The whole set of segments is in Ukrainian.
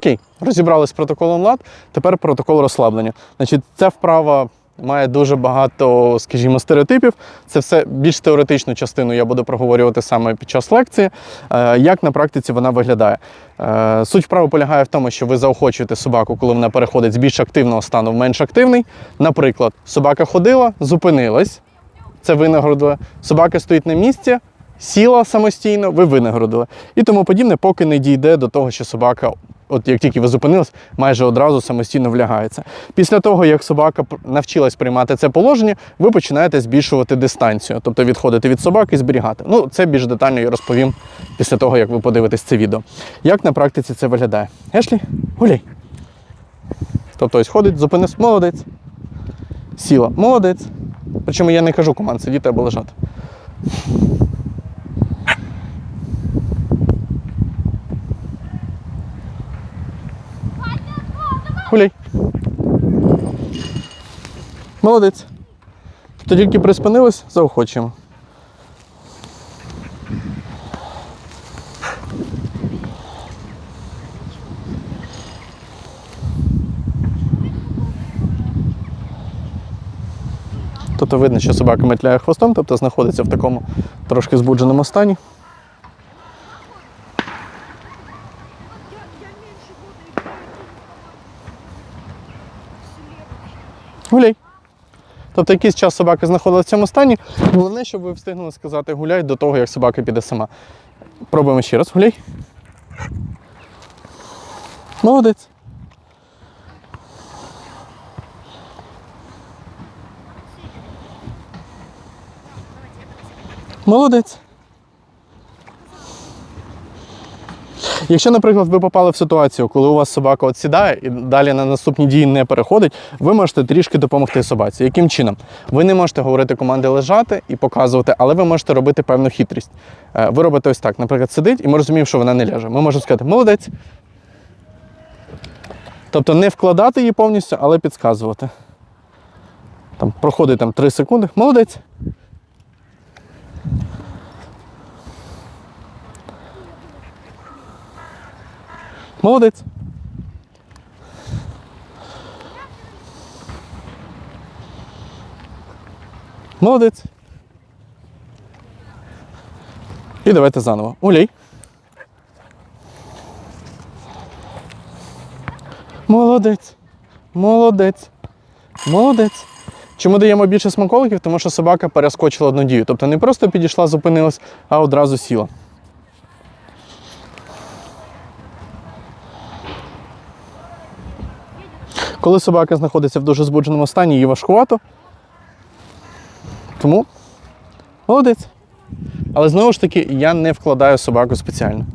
Окей, розібрались з протоколом лад, тепер протокол розслаблення. Значить, ця вправа має дуже багато, скажімо, стереотипів. Це все більш теоретичну частину я буду проговорювати саме під час лекції. Е, Як на практиці вона виглядає? Е, Суть вправи полягає в тому, що ви заохочуєте собаку, коли вона переходить з більш активного стану в менш активний. Наприклад, собака ходила, зупинилась, це винагородили. Собака стоїть на місці, сіла самостійно, ви винагородили. І тому подібне, поки не дійде до того, що собака, от як тільки ви зупинились, майже одразу самостійно влягається. Після того, як собака навчилась приймати це положення, ви починаєте збільшувати дистанцію, тобто відходити від собаки і зберігати. Ну, це більш детально я розповім після того, як ви подивитесь це відео. Як на практиці це виглядає? Ешлі, гуляй. Тобто ось ходить, зупинився, молодець. Сіла, молодець. Причому я не кажу команд сидіти або лежати. Гуляй. Молодець. Тобто тільки приспинились, заохочуємо. Тобто видно, що собака метляє хвостом, тобто знаходиться в такому трошки збудженому стані. Гуляй. Тобто якийсь час собака знаходилася в цьому стані. Головне, щоб ви встигнули сказати гуляй до того, як собака піде сама. Пробуємо ще раз. Гуляй. Молодець. Молодець. Якщо, наприклад, ви попали в ситуацію, коли у вас собака от сідає і далі на наступні дії не переходить, ви можете трішки допомогти собаці. Яким чином? Ви не можете говорити команди лежати і показувати, але ви можете робити певну хитрість. Е, Ви робите ось так, наприклад, сидить, і ми розуміємо, що вона не ляже. Ми можемо сказати молодець. Тобто не вкладати її повністю, але підказувати. Там проходить там 3 секунди. Молодець. Молодець. Молодець. І давайте заново. Гуляй. Молодець. Молодець. Молодець. Чому даємо більше смаколиків? Тому що собака перескочила одну дію. Тобто не просто підійшла, зупинилась, а одразу сіла. Коли собака знаходиться в дуже збудженому стані, їй важкувато. Тому молодець. Але знову ж таки, я не вкладаю собаку спеціально.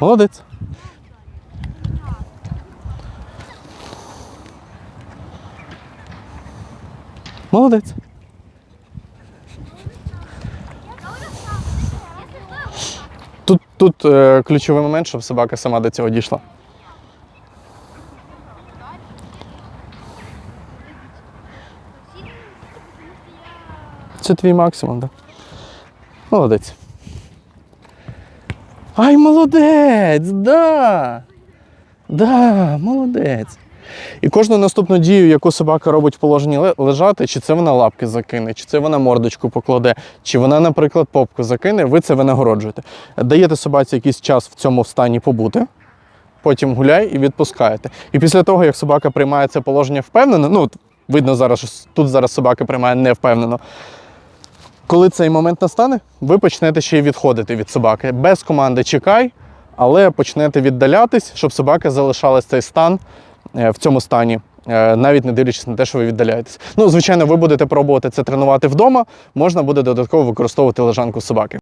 Молодець. Молодець. Тут, тут е, ключовий момент, щоб собака сама до цього дійшла. Це твій максимум, так? Молодець. Ай, молодець! Да! Да, молодець. І кожну наступну дію, яку собака робить в положенні лежати, чи це вона лапки закине, чи це вона мордочку покладе, чи вона, наприклад, попку закине, ви це винагороджуєте. Даєте собаці якийсь час в цьому стані побути, потім гуляй і відпускаєте. І після того, як собака приймає це положення впевнено, ну видно зараз, що тут зараз собака приймає невпевнено. Коли цей момент настане, ви почнете ще й відходити від собаки. Без команди чекай, але почнете віддалятись, щоб собака залишалась цей стан е, в цьому стані, е, навіть не дивлячись на те, що ви віддаляєтесь. Ну, звичайно, ви будете пробувати це тренувати вдома, можна буде додатково використовувати лежанку собаки.